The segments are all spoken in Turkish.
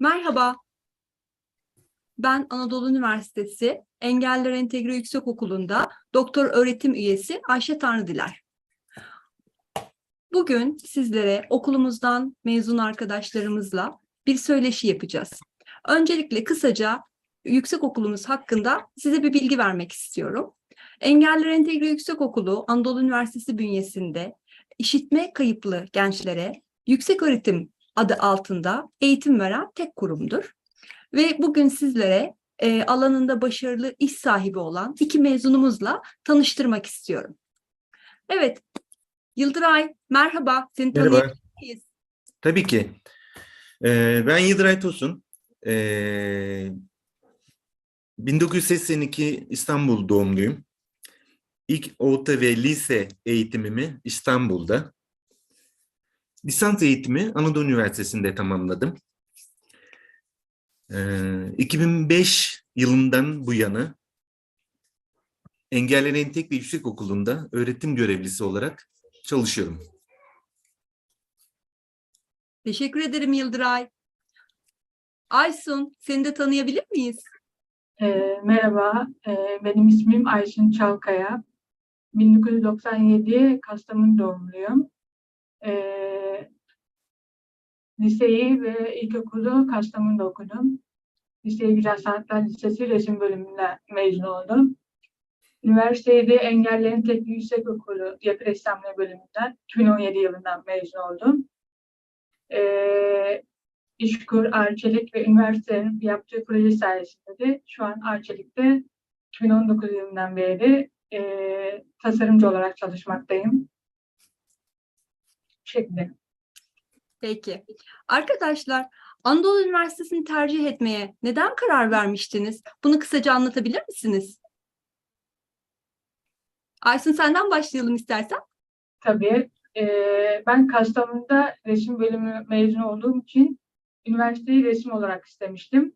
Merhaba. Ben Anadolu Üniversitesi Engelliler Entegre Yüksekokulu'nda doktor öğretim üyesi Ayşe Tanrıdiler. Bugün sizlere okulumuzdan mezun arkadaşlarımızla bir söyleşi yapacağız. Öncelikle kısaca yüksekokulumuz hakkında size bir bilgi vermek istiyorum. Engelliler Entegre Yüksekokulu Anadolu Üniversitesi bünyesinde işitme kayıplı gençlere yüksek öğretim adı altında eğitim veren tek kurumdur. Ve bugün sizlere e, alanında başarılı iş sahibi olan iki mezunumuzla tanıştırmak istiyorum. Evet, Yıldıray merhaba, seni tanıyabilir miyiz? Tabii ki. Ee, ben Yıldıray Tosun. Ee, 1982 İstanbul doğumluyum. İlk orta ve lise eğitimimi İstanbul'da. Lisans eğitimi Anadolu Üniversitesi'nde tamamladım. Ee, 2005 yılından bu yana Engelliler Entegre Yüksekokulu'nda öğretim görevlisi olarak çalışıyorum. Teşekkür ederim Yıldıray. Aysun, seni de tanıyabilir miyiz? Ee, merhaba, ee, benim ismim Ayşin Çalkaya. 1997 Kastamonu doğumluyum. Ee, liseyi ve ilkokulu Kastamonu'da okudum. Liseyi Güzel Sanatlar Lisesi resim bölümünde mezun oldum. Üniversiteyi de Engellerin Teknik Yüksekokulu Yapı Ressamlığı bölümünden 2017 yılından mezun oldum. Ee, İşkur, Arçelik ve üniversitenin yaptığı proje sayesinde de şu an Arçelik'te 2019 yılından beri e, tasarımcı olarak çalışmaktayım. Şekilde. Peki. Arkadaşlar, Anadolu Üniversitesi'ni tercih etmeye neden karar vermiştiniz? Bunu kısaca anlatabilir misiniz? Aysun senden başlayalım istersen. Tabii. e, ben Kastamonu'da resim bölümü mezun olduğum için üniversiteyi resim olarak istemiştim.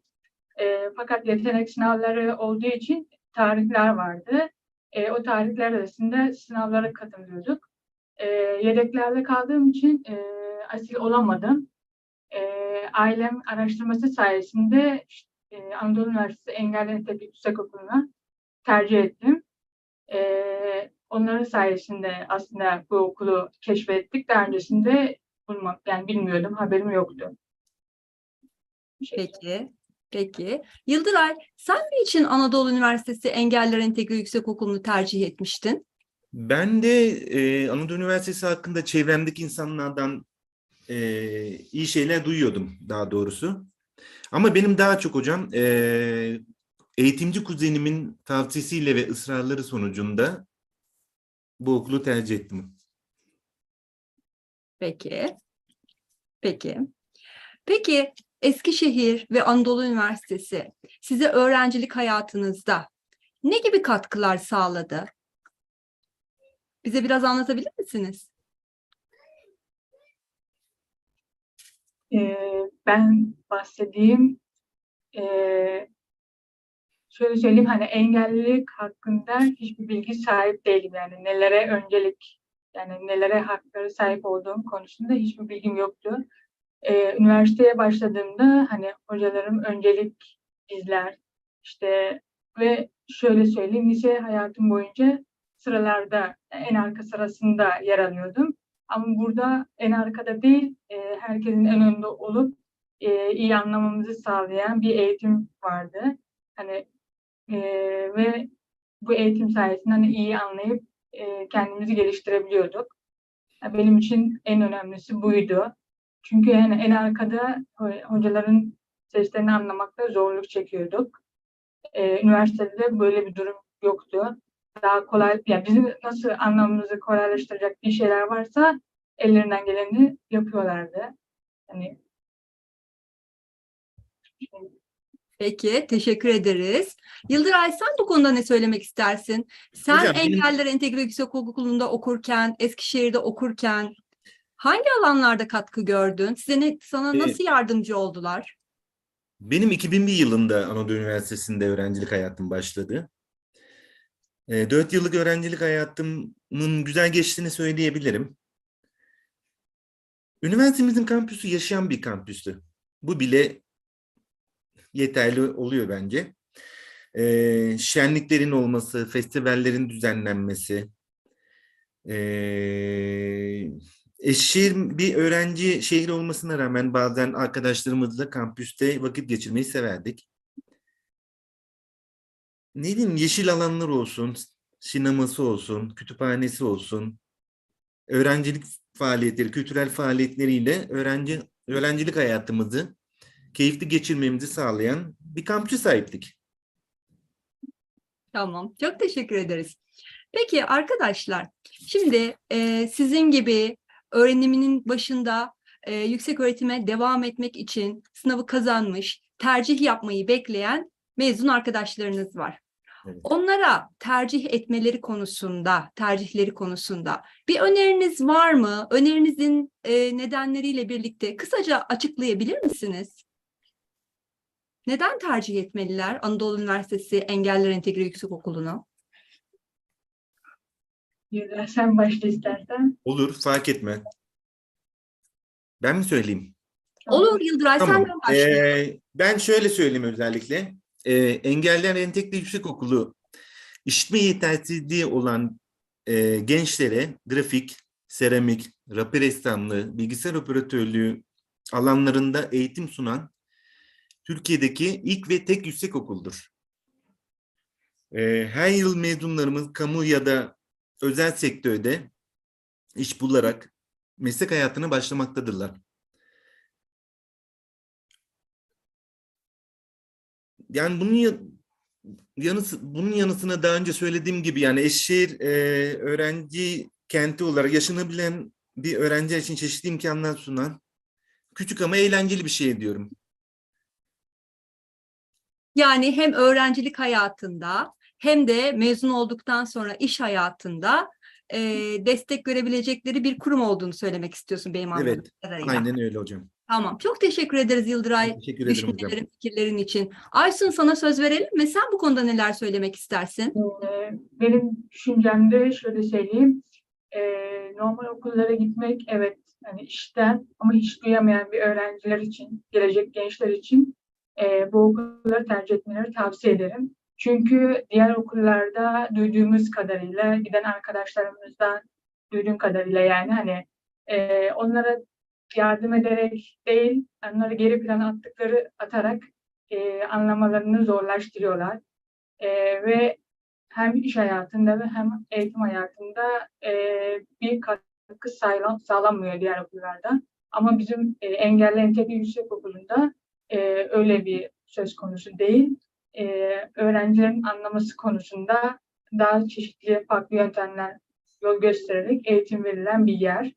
E, fakat yetenek sınavları olduğu için tarihler vardı. E, o tarihler arasında sınavlara katılıyorduk. E, yedeklerde kaldığım için e, asil olamadım. E, ailem araştırması sayesinde e, Anadolu Üniversitesi Engelliler Teknik Yüksekokulu'na tercih ettim. E, onların sayesinde aslında bu okulu keşfettik. Daha öncesinde bulmam, yani bilmiyordum, haberim yoktu. Şekilde. Peki. Peki. Yıldıray, sen niçin Anadolu Üniversitesi Engelliler Entegre Yüksekokulu'nu tercih etmiştin? Ben de e, Anadolu Üniversitesi hakkında çevremdeki insanlardan e, iyi şeyler duyuyordum daha doğrusu. Ama benim daha çok hocam e, eğitimci kuzenimin tavsiyesiyle ve ısrarları sonucunda bu okulu tercih ettim. Peki. Peki. Peki Eskişehir ve Anadolu Üniversitesi size öğrencilik hayatınızda ne gibi katkılar sağladı? Bize biraz anlatabilir misiniz? E, ben bahsedeyim. E, şöyle söyleyeyim hani engellilik hakkında hiçbir bilgi sahip değilim yani nelere öncelik yani nelere hakları sahip olduğum konusunda hiçbir bilgim yoktu. Ee, üniversiteye başladığımda hani hocalarım öncelik izler işte ve şöyle söyleyeyim lise hayatım boyunca sıralarda en arka sırasında yer alıyordum. Ama burada en arkada değil e, herkesin en önde olup e, iyi anlamamızı sağlayan bir eğitim vardı. Hani e, ve bu eğitim sayesinde hani iyi anlayıp e, kendimizi geliştirebiliyorduk. Benim için en önemlisi buydu. Çünkü yani en arkada ho- hocaların seslerini anlamakta zorluk çekiyorduk. E, üniversitede böyle bir durum yoktu. Daha kolay, yani bizim nasıl anlamamızı kolaylaştıracak bir şeyler varsa ellerinden geleni yapıyorlardı. Hani Peki, teşekkür ederiz. Yıldıray sen bu konuda ne söylemek istersin? Sen Hocam, benim- Engelliler Entegre Yüksekokulu'nda okurken, Eskişehir'de okurken hangi alanlarda katkı gördün? Size ne, sana Ee, nasıl yardımcı oldular? Benim 2001 yılında Anadolu Üniversitesi'nde öğrencilik hayatım başladı. E, 4 yıllık öğrencilik hayatımın güzel geçtiğini söyleyebilirim. Üniversitemizin kampüsü yaşayan bir kampüstü. Bu bile yeterli oluyor bence. Ee, şenliklerin olması, festivallerin düzenlenmesi, ee, Eskişehir bir öğrenci şehri olmasına rağmen bazen arkadaşlarımızla kampüste vakit geçirmeyi severdik. Ne diyeyim yeşil alanlar olsun, sineması olsun, kütüphanesi olsun, öğrencilik faaliyetleri, kültürel faaliyetleriyle öğrenci öğrencilik hayatımızı keyifli geçirmemizi sağlayan bir kampüse sahiptik. Tamam, çok teşekkür ederiz. Peki arkadaşlar, şimdi e, sizin gibi öğreniminin başında e, yüksek öğretime devam etmek için sınavı kazanmış, tercih yapmayı bekleyen mezun arkadaşlarınız var. Evet. Onlara tercih etmeleri konusunda, tercihleri konusunda bir öneriniz var mı? Önerinizin e, nedenleriyle birlikte kısaca açıklayabilir misiniz? Neden tercih etmeliler Anadolu Üniversitesi Engelliler Entegre Yüksekokulu'nu? Yıllar sen başla istersen. Olur, fark etme. Ben mi söyleyeyim? Olur Yıldıray Tamam. senden başla. Ee, ben şöyle söyleyeyim özellikle. Ee, Engeller Entegre Yüksekokulu işitme yetersizliği olan e, gençlere grafik, seramik, rapor ressamlığı, bilgisayar operatörlüğü alanlarında eğitim sunan Türkiye'deki ilk ve tek yüksekokuldur. Ee, her yıl mezunlarımız kamu ya da özel sektörde iş bularak meslek hayatına başlamaktadırlar. Yani bunun ya- yanısı, bunun yanısına daha önce söylediğim gibi yani Eskişehir e, öğrenci kenti olarak yaşanabilen bir öğrenci için çeşitli imkanlar sunan küçük ama eğlenceli bir şey diyorum. Yani hem öğrencilik hayatında hem de mezun olduktan sonra iş hayatında e, destek görebilecekleri bir kurum olduğunu söylemek istiyorsun benim anladığım Evet, kadarıyla. Aynen öyle hocam. Tamam. Çok teşekkür ederiz Yıldıray. Teşekkür ederim hocam. Fikirlerin için. Aysun sana söz verelim mi? Sen bu konuda neler söylemek istersin? Ee, Benim düşüncemde şöyle söyleyeyim. Ee, normal okullara gitmek evet hani işten ama hiç duyamayan bir öğrenciler için, gelecek gençler için e, bu okulları tercih etmeleri tavsiye ederim. Çünkü diğer okullarda duyduğumuz kadarıyla, giden arkadaşlarımızdan duyduğum kadarıyla yani hani e, onlara yardım ederek değil, onları geri plana attıkları atarak e, anlamalarını zorlaştırıyorlar. E, ve hem iş hayatında ve hem eğitim hayatında e, bir katkı sağlanmıyor diğer okullarda. Ama bizim e, engelli entegre yüksek okulunda e, öyle bir söz konusu değil. E, öğrencilerin anlaması konusunda daha çeşitli farklı yöntemler yol göstererek eğitim verilen bir yer.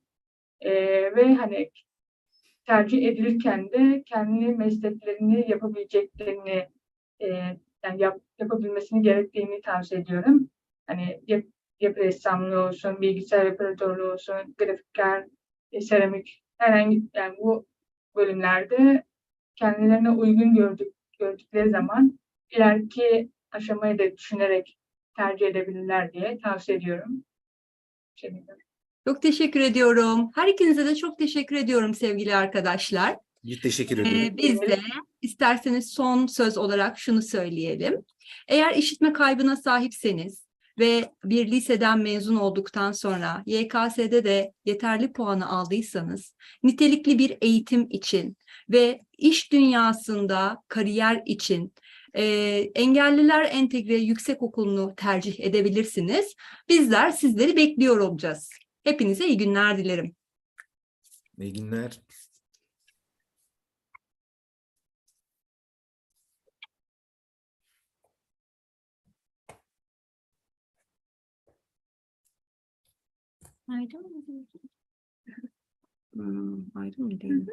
E, ve hani tercih edilirken de kendi mesleklerini yapabileceklerini e, yani yap, yapabilmesini gerektiğini tavsiye ediyorum. Hani yap, yapı ressamlığı olsun, bilgisayar operatörlüğü olsun, grafiker, e, seramik herhangi yani bu bölümlerde kendilerine uygun gördük, gördükleri zaman ileriki aşamayı da düşünerek tercih edebilirler diye tavsiye ediyorum. Şey, Çok teşekkür ediyorum. Her ikinize de çok teşekkür ediyorum sevgili arkadaşlar. Bir teşekkür Ee, ederim. biz de isterseniz son söz olarak şunu söyleyelim. Eğer işitme kaybına sahipseniz ve bir liseden mezun olduktan sonra YKS'de de yeterli puanı aldıysanız nitelikli bir eğitim için ve iş dünyasında kariyer için e, Engelliler Entegre Yüksekokulu'nu tercih edebilirsiniz. Bizler sizleri bekliyor olacağız. Hepinize iyi günler dilerim. İyi günler. Ayrı mı? Hmm, ayrı mı değil mi?